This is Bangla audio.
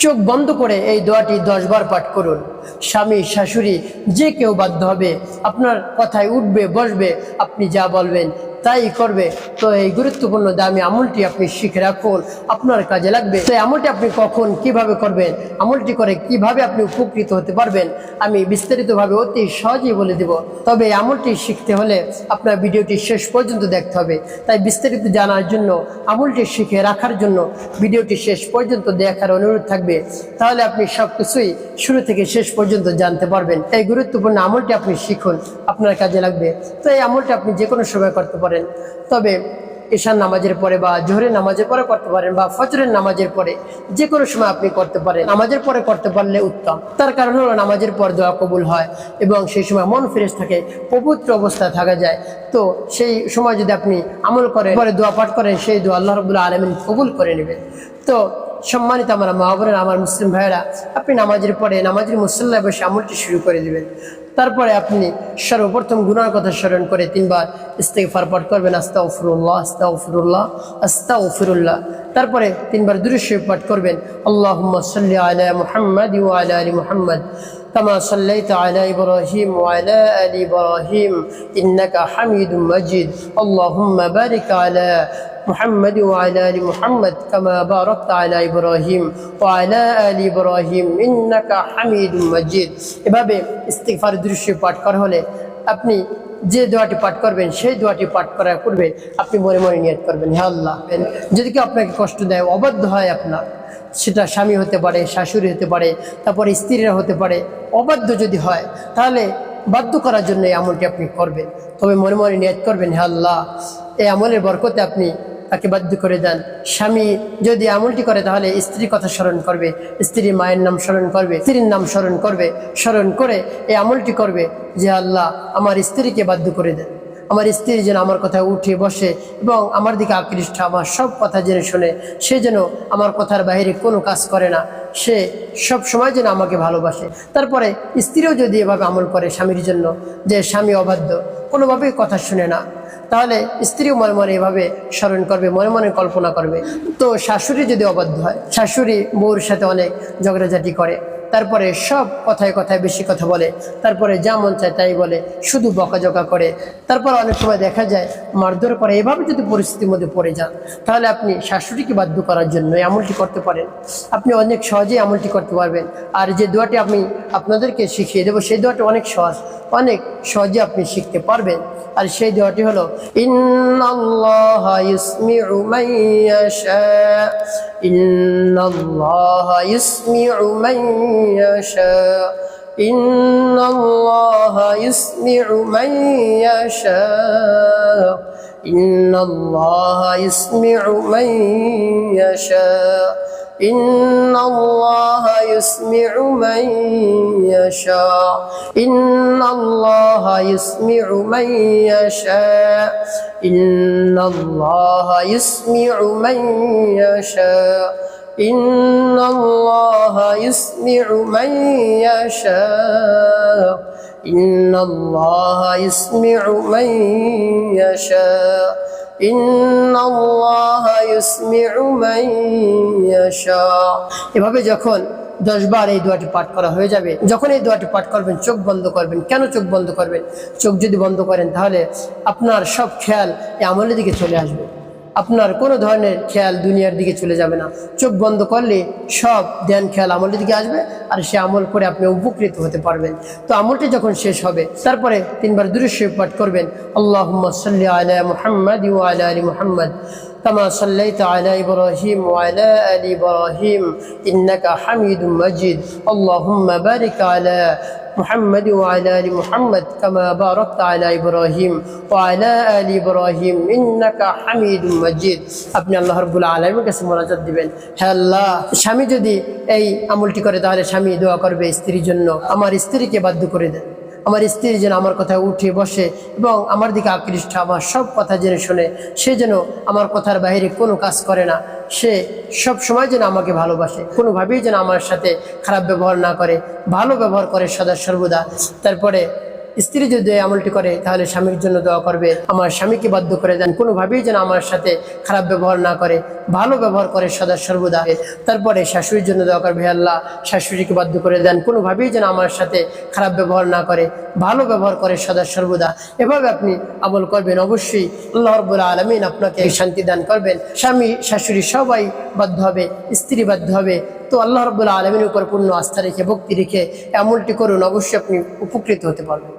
চোখ বন্ধ করে এই দোয়াটি দশবার পাঠ করুন। স্বামী, শাশুড়ি, যে কেউ বাধ্য হবে, আপনার কথায় উঠবে, বসবে, আপনি যা বলবেন তাই করবে। তো এই গুরুত্বপূর্ণ দামি আমলটি আপনি শিখে রাখুন। আপনার কাজে লাগবে। তো আমলটি আপনি কখন কীভাবে করবেন? আমলটি করে কীভাবে আপনি উপকৃত হতে পারবেন? আমি বিস্তারিতভাবে অতি সহজেই বলে দেব। তবে আমলটি শিখতে হলে আপনার ভিডিওটি শেষ পর্যন্ত দেখতে হবে। তাই বিস্তারিত জানার জন্য, আমলটি শিখে রাখার জন্য ভিডিওটি শেষ পর্যন্ত দেখার অনুরোধ থাকবে। তাহলে আপনি সব কিছুই শুরু থেকে শেষ পর্যন্ত জানতে পারবেন। এই গুরুত্বপূর্ণ আমলটি আপনি শিখুন। আপনার কাজে লাগবে। তো এই আমলটি আপনি যে কোনো সময় করতে পারেন তবে ঈশান নামাজের পরে বা জোহরের নামাজের পরে করতে পারেন বা ফজরের নামাজের পরে যে কোনো সময় আপনি করতে পারেন। নামাজের পরে করতে পারলে উত্তম। তার কারণ হলো নামাজের পর দোয়া কবুল হয় এবং সেই সময় মন ফ্রেশ থাকে, পবিত্র অবস্থায় থাকা যায়। তো সেই সময় যদি আপনি আমল করেন, পরে দোয়া পাঠ করেন, সেই দোয়া আল্লাহ রবুল্লা আলমিন কবুল করে নেবেন। তো সম্মানিত আমার মা বোনেরা, আমার মুসলিম ভাইয়েরা, আপনি নামাজের পরে নামাজের মুসল্লায় বসে আমলটি শুরু করে দিবেন। তারপরে আপনি সর্বপ্রথম গুনার কথা স্মরণ করে তিনবার ইস্তেগফার পাঠ করবেন আস্তা উফরুল্লাহ আস্তা উফরুল্লাহ আস্তা উফরুল্লাহ তারপরে তিনবার দুরুশ্বর পাঠ করবেন আল্লাহ সাল্লি আলা মুহাম্মদ ও আলা আলী মুহাম্মদ كما صليت على إبراهيم وعلى آل إبراهيم إنك حميد مجيد اللهم بارك على محمد وعلى آل محمد كما باركت على إبراهيم وعلى آل إبراهيم إنك حميد مجيد এভাবে ইস্তিগফার দৃশ্য পাঠ করা হলে আপনি যে দোয়াটি পাঠ করবেন সেই দোয়াটি পাঠ করার পূর্বে আপনি মনে মনে নিয়ত করবেন হে আল্লাহ যদি কেউ আপনাকে কষ্ট দেয় অবাধ্য হয় আপনার সেটা স্বামী হতে পারে শাশুড়ি হতে পারে তারপরে স্ত্রীরা হতে পারে অবাধ্য যদি হয় তাহলে বাধ্য করার জন্য এই আমলটি আপনি করবেন তবে মনে মনে নিয়ত করবেন হে আল্লাহ এই আমলের বরকতে আপনি তাকে বাধ্য করে দেন। স্বামী যদি আমলটি করে, তাহলে স্ত্রীর কথা স্মরণ করবে স্ত্রী মায়ের নাম স্মরণ করবে, স্ত্রীর নাম স্মরণ করবে, স্মরণ করে এই আমলটি করবে যে আল্লাহ আমার স্ত্রীকে বাধ্য করে দেন। আমার স্ত্রী যেন আমার কথা উঠে বসে এবং আমার দিকে আকৃষ্ট, আমার সব কথা জেনে শুনে, সে যেন আমার কথার বাইরে কোনো কাজ করে না, সে সব সময় যেন আমাকে ভালোবাসে। তারপরে স্ত্রীও যদি এভাবে আমল করে স্বামীর জন্য যে স্বামী অবাধ্য, কোনোভাবেই কথা শুনে না। তাহলে স্ত্রীও মনে মনে এভাবে স্মরণ করবে, মনে মনে কল্পনা করবে। তো শাশুড়ি যদি অবাধ্য হয়, শাশুড়ি বউর সাথে অনেক ঝগড়াঝাটি করে। তারপরে সব কথায় কথায় বেশি কথা বলে, তারপরে যা মন চায় তাই বলে, শুধু বকাঝকা করে। তারপর অনেক সময় দেখা যায়, মারধর করে। এভাবে যদি পরিস্থিতির মধ্যে পড়ে যান, তাহলে আপনি শাশুড়িকে বাধ্য করার জন্য এমনটি করতে পারেন। আপনি অনেক সহজেই আমলটি করতে পারবেন। আর যে দোয়াটি আমি আপনাদেরকে শিখিয়ে দেবো, সেই দোয়াটি অনেক সহজ। অনেক সহজে আপনি শিখতে পারবেন। আর সেই দোয়াটি হলো ইন্নাল্লাহা ইসমিউ মান إن الله يسمع من يشاء إن الله يسمع من يشاء إن الله يسمع من يشاء إن الله يسمع من يشاء إن الله يسمع من يشاء এভাবে যখন দশবার এই দোয়াটি পাঠ করা হয়ে যাবে, যখন এই দোয়াটি পাঠ করবেন, চোখ বন্ধ করবেন। কেন চোখ বন্ধ করবেন? চোখ যদি বন্ধ করেন, তাহলে আপনার সব খেয়াল এই আমলের দিকে চলে আসবে। আপনার কোনো ধরনের খেয়াল দুনিয়ার দিকে চলে যাবে না চোখ বন্ধ করলে সব ধ্যান খেয়াল আমলের দিকে আসবে আর সে আমল করে আপনি উপকৃত হতে পারবেন তো আমলটি যখন শেষ হবে তারপরে তিনবার দৃশ্য পাঠ করবেন আল্লাহ সাল্লি আলা মুহাম্মদ ও আলা আলী মুহাম্মদ كما صليت على إبراهيم وعلى آل إبراهيم إنك حميد مجيد اللهم بارك على محمد وعلى ال محمد كما باركت على ابراهيم وعلى ال ابراهيم انك حميد مجيد আপনি আল্লাহ রাব্বুল আলামিনের কাছে মোনাজাত দিবেন হে আল্লাহ স্বামী যদি এই আমলটি করে তাহলে স্বামী দোয়া করবে স্ত্রীর জন্য আমার স্ত্রীকে বাধ্য করে দেন আমার স্ত্রী যেন আমার কথা উঠে বসে এবং আমার দিকে আকৃষ্ট, আমার সব কথা যেন শুনে সে যেন আমার কথার বাইরে কোনো কাজ করে না। সে সব সময় যেন আমাকে ভালোবাসে, কোনোভাবেই যেন আমার সাথে খারাপ ব্যবহার না করে, ভালো ব্যবহার করে সদা সর্বদা। তারপরে স্ত্রী যদি আমলটি করে, তাহলে স্বামীর জন্য দোয়া করবে। আমার স্বামীকে বাধ্য করে দেন। কোনোভাবেই যেন আমার সাথে খারাপ ব্যবহার না করে, ভালো ব্যবহার করে সদা সর্বদা। তারপরে শাশুড়ির জন্য দোয়া করবে আল্লাহ, শাশুড়িকে বাধ্য করে দেন। কোনোভাবেই যেন আমার সাথে খারাপ ব্যবহার না করে, ভালো ব্যবহার করে সদা সর্বদা। এভাবে আপনি আমল করবেন। অবশ্যই আল্লাহ রব্বুল আলমিন আপনাকে শান্তি দান করবেন। স্বামী, শাশুড়ি সবাই বাধ্য হবে, স্ত্রী বাধ্য হবে। তো আল্লাহ রব্বুল আলমিনের উপর পূর্ণ আস্থা রেখে, ভক্তি রেখে আমলটি করুন। অবশ্যই আপনি উপকৃত হতে পারবেন।